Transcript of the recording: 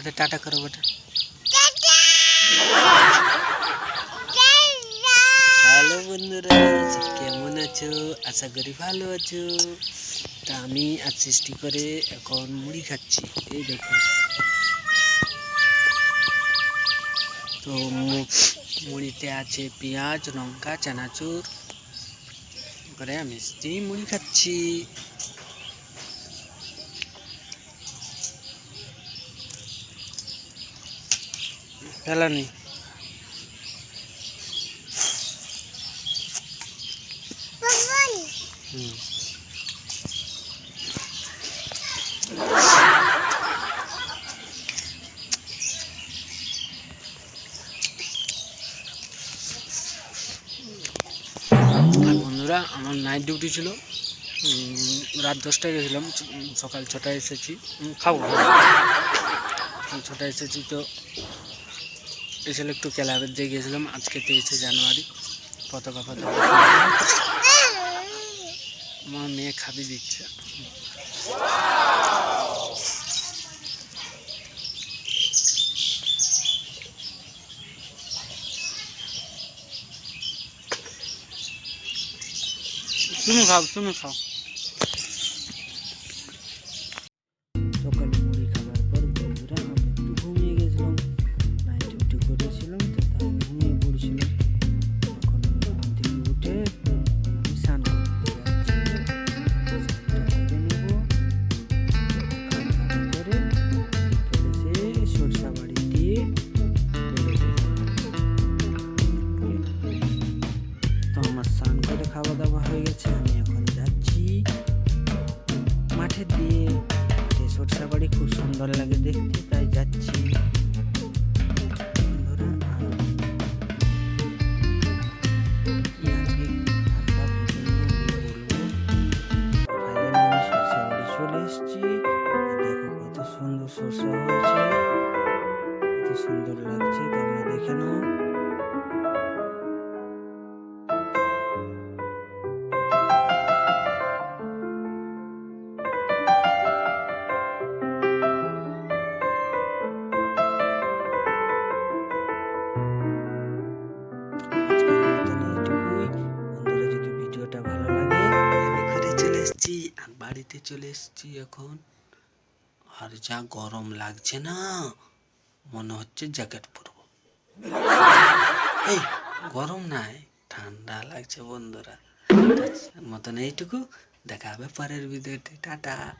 আচ্ছা টাটা করো বেটা। হ্যালো বন্ধুরা কেমন আছো? আশা করি ভালো আছো। তা আমি আজ সৃষ্টি করে এখন মুড়ি খাচ্ছি, এই দেখো। তো মুড়িতে আছে পেঁয়াজ, লঙ্কা, চানাচুর। করে আমি সেই মুড়ি খাচ্ছি। ফেলা নেই। হুম আর বন্ধুরা, আমার নাইট ডিউটি ছিল। রাত দশটায় গেছিলাম। সকাল ছটায় এসেছি। খাব। ছটায় এসেছি তো এসে একটু ক্লাবের দিয়ে গিয়েছিলাম। আজকে তেইশে জানুয়ারি। পতাকা পতাকা আমার মেয়ে খাবি দিচ্ছে। তুমি খাও তুমি খাও। খাওয়া দাওয়া হয়ে গেছে, আমি এখন যাচ্ছি। মাঠের দিয়ে মাঠে সরষা বাড়ি খুব সুন্দর লাগে দেখতে, তাই যাচ্ছি। সুন্দর হয়েছে। কত সুন্দর লাগছে, তোমরা দেখে নাও। বাড়িতে চলে এসেছি এখন। আর যা গরম লাগছে না, মনে হচ্ছে জ্যাকেট পরবো। এই, গরম নাই, ঠান্ডা লাগছে বন্ধুরা। মতন এইটুকু, দেখা হবে পরের ভিডিওতে টাটা।